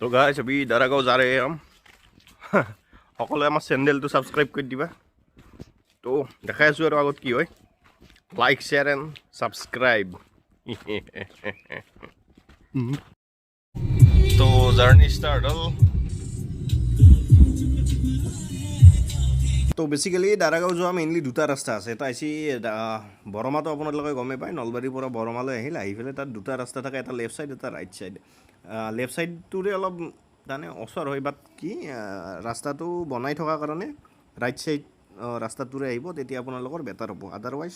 তো গাইছ আমি দাৰাগাঁও যাৰে আম। সকলোৱে আমাৰ চেনেলটো ছাবস্ক্ৰাইব কৰি দিবা। তো দেখাই আছোঁ আৰু আগত কি হয়। লাইক শ্বেয়াৰ এণ্ড ছাবস্ক্ৰাইব তো জাৰ্ণি ষ্টাৰ্ট হ'ল। তো বেচিকেলি দাৰাগাঁও যোৱা মেইনলি দুটা ৰাস্তা আছে। এটা হৈছে দা- বৰমাটো আপোনালোকে গমেই পায় নলবাৰীৰ পৰা বৰমালৈ আহিল আহি পেলাই তাত দুটা ৰাস্তা থাকে এটা লেফ্ট ছাইড এটা ৰাইট ছাইড লেফ্ট ছাইডটোৰে অলপ মানে ওচৰ হয় বাট কি ৰাস্তাটো বনাই থকাৰ কাৰণে ৰাইট ছাইড ৰাস্তাটোৰে আহিব, তেতিয়া আপোনালোকৰ বেটাৰ হ'ব। আদাৰৱাইজ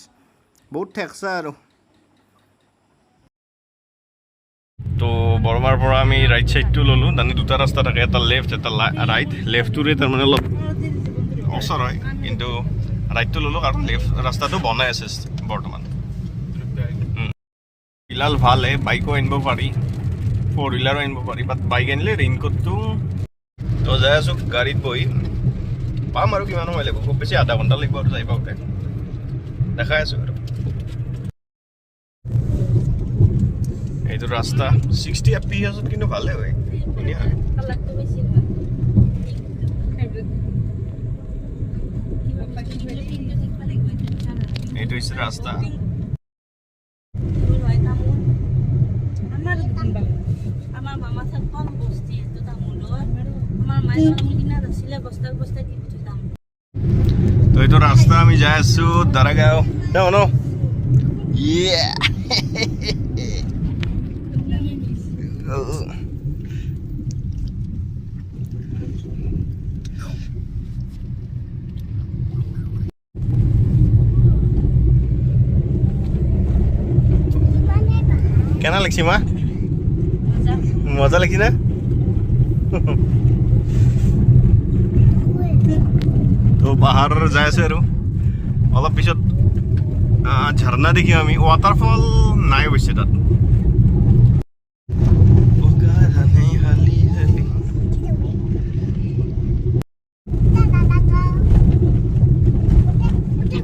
বহুত ঠেকচা আৰু। তো বৰমাৰ পৰা আমি ৰাইট ছাইডটো ল'লোঁ মানে দুটা ৰাস্তা থাকে, এটা লেফ্ট এটা ৰাইট লেফ্টটোৰে তাৰমানে অলপ ওচৰ হয়, কিন্তু ৰাইটটো ল'লোঁ কাৰণ লেফ্ট ৰাস্তাটো বনাই আছে বৰ্তমান। ফিলহাল ভালো হে বাইকো আনিব পাৰি। ফ'ৰ হুইলাৰো আনিব পাৰি বাট বাইক আনিলে ৰেইনকোটটো তো যাই আছোঁ গাড়ীত বহি পাম আৰু কিমান সময় লাগিব খুব বেছি আধা ঘণ্টা লাগিব আৰু যাই পাওঁতে। দেখাই আছোঁ আৰু। এইটো ৰাস্তা ছিক্সটি এফ পি এছত কিন্তু ভালে হয়, ধুনীয়া। হয় এইটো হৈছে ৰাস্তা হয় তামোল আমার দোকান ভালো আমার মামা থাক কম বস্তি তো তামোল আমার মায়ের তামোল কিনা তো এইটো ৰাস্তা আমি যাই আছোঁ, দাৰাগাঁও। যাওঁ ন ইয়ে কেনে লাগছি মা মজা লাগছি না তো পাহাৰ যাই আছে আৰু। অলপ পিছত ঝৰ্ণা দেখিম আমি। ৱাটাৰফল নাই অৱশ্যে তাত।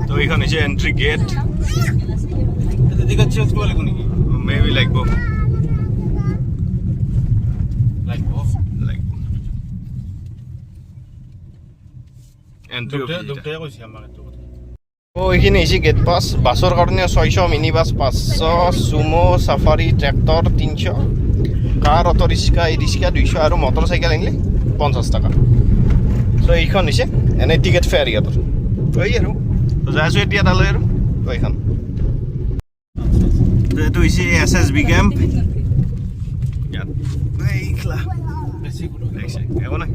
তো এইখন হৈছে এণ্ট্ৰি গেট মে বি লাগিব। লাগিব এণ্ট্ৰি ডক্টৰে কৈছে আমাক এইটো কথা ও এইখিনি হৈছে গেট পাছ বাছৰ কাৰণে ছয়শো মিনি বাছ পাঁচশো চুমো চাফাৰী ট্ৰেক্টৰ তিনিশ। Car auto rickshaw e rickshaw দুইশ আৰু মটৰ চাইকেল আনিলে পঞ্চাছ টকা। চ' এইখন হৈছে এনে টিকেট ফেয়াৰ ইয়াতৰ। এই আৰু। যাই আছোঁ এতিয়া তালৈ আৰু। এইখন। এইটো হৈছে এছ এছ বি কেম্প ইয়াত। এইখলা বেছি একো নাই।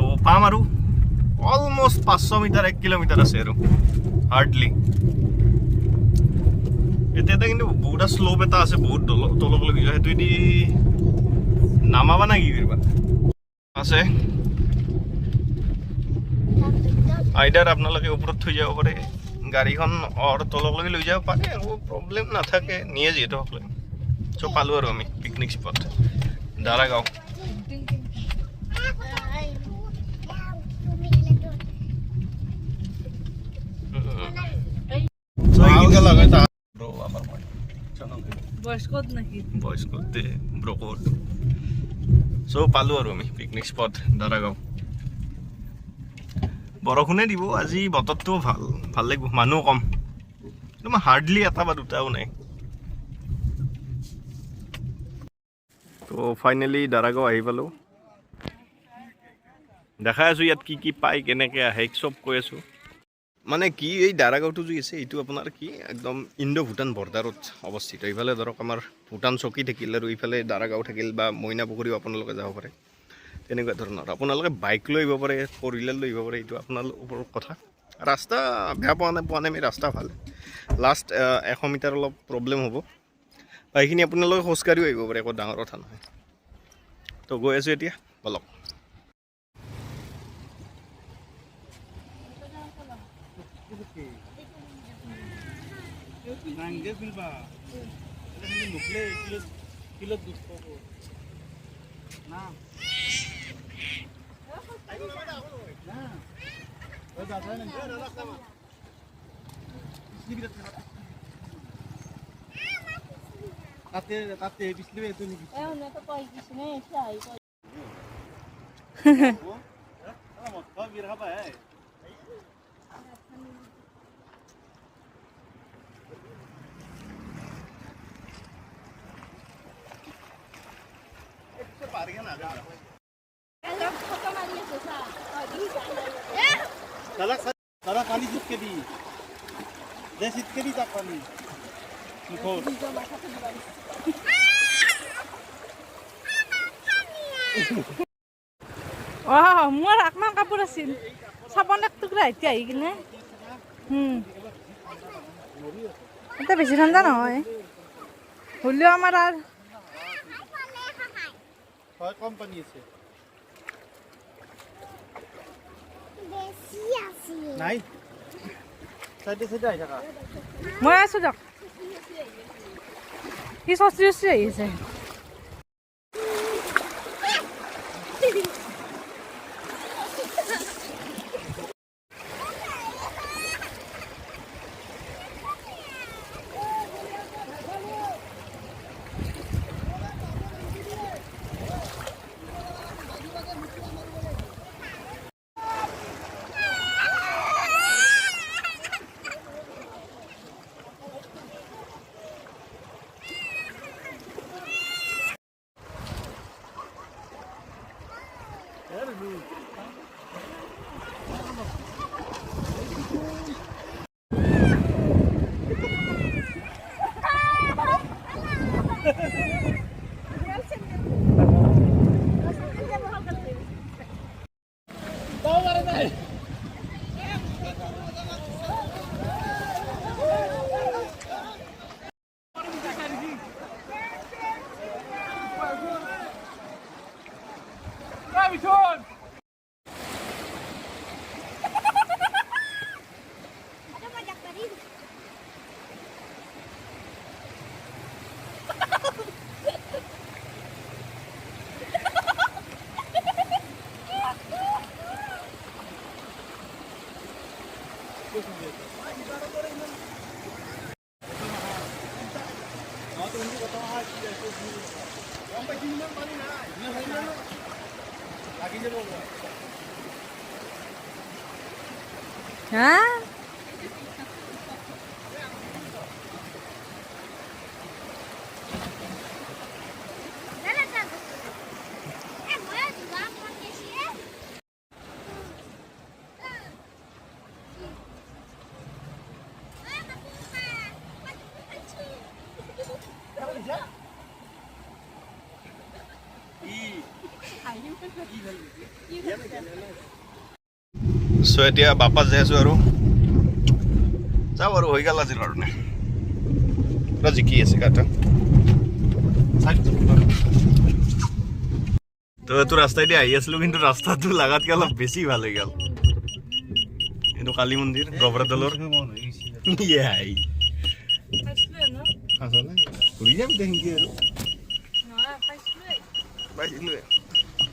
তো পাম আৰু অলমষ্ট পাঁচশো মিটাৰ এক কিলোমিটাৰ আছে আৰু হাৰ্ডলি এতিয়া এটা কিন্তু বহুত শ্লোপ এটা আছে বহুত তল তলকলৈকে যোৱা সেইটোৱেদি নামাবা না কি কৰিবা? আছে। আইডাৰ আপোনালোকে ওপৰত থৈ যাব পাৰে। গাড়ীখন অৰ তললৈকে লৈ যাব পাৰে একো প্ৰব্লেম নাথাকে। নিয়ে যিহেতু সকলোৱে। চ' পালোঁ আৰু আমি picnic spot Daragaon. So, picnic spot দিব আজি বতৰটো ভাল ভাল লাগিব মানুহ কম। একদম হাৰ্ডলি এটা বা দুটাও নাই। তো ফাইনেলি দাৰাগাঁও আহি পালোঁ। দেখাই আছোঁ ইয়াত কি কি পায় কেনেকৈ আহে চব কৈ আছোঁ। মানে কি এই দাৰাগাঁওটো যি আছে, এইটো আপোনাৰ কি একদম ইণ্ডো ভূটান বৰ্ডাৰত অৱস্থিত। ইফালে ধৰক আমাৰ ভূটান চকী থাকিল আৰু ইফালে দাৰাগাঁও থাকিল বা মইনা পুখুৰীও আপোনালোকে যাব পাৰে। তেনেকুৱা ধৰণৰ। আপোনালোকে বাইক লৈ আহিব পাৰে ফ'ৰ হুইলাৰ লৈ আহিব পাৰে, এইটো আপোনালোকৰ ওপৰত কথা। ৰাস্তা বেয়া পোৱা নাই পোৱা নাই আমি ৰাস্তা ভালো। লাষ্ট এশ মিটাৰ অলপ প্ৰব্লেম হ'ব। বা সেইখিনি আপোনালোকে খোজকাঢ়িও আহিব পাৰে, একো ডাঙৰ কথা নহয়। তো গৈ আছোঁ এতিয়া, বলক। নাংগে ফিলবা নুকলে কিলো কিলো দুশ না তাতে তাতে পিছলি এইটো নেকি এওঁনেতো কয় কিছুনে এতিয়া আহি কয় মদ খোৱা বিৰ খাবা হে ফটো মাৰি আছে চা দাদা দাদা, কালি চিটকে দি দে চিটকে দি তাক পানী মুখত অ, মোৰ আকমান কাপোৰ আছিল। চাবোন এক টুকুৰা, এতিয়া আহি কিনে? এতিয়া বেছি ঠাণ্ডা নহয়। হ'লেও আমাৰ আৰু হয় কম পানী আছে। নাই? চাইডে চাইডে আহি থাকা। মই আছো দিয়ক। সি চচি চচি আহিছে Come on! হা চ' এতিয়া বাপাত যাই আছোঁ আৰু। যাওঁ আৰু, হৈ গ'ল আজিৰ কাৰণে পুৰা জিকি আছে গাটা তো এইটো ৰাস্তাইদি আহি আছিলোঁ, কিন্তু ৰাস্তাটো লাগাতকৈ অলপ বেছি ভালো হৈ গ'ল। এইটো কালী মন্দিৰ গভৰাদলৰ ইয়াই। ঘূৰি যাম দে সেনেকৈ আৰু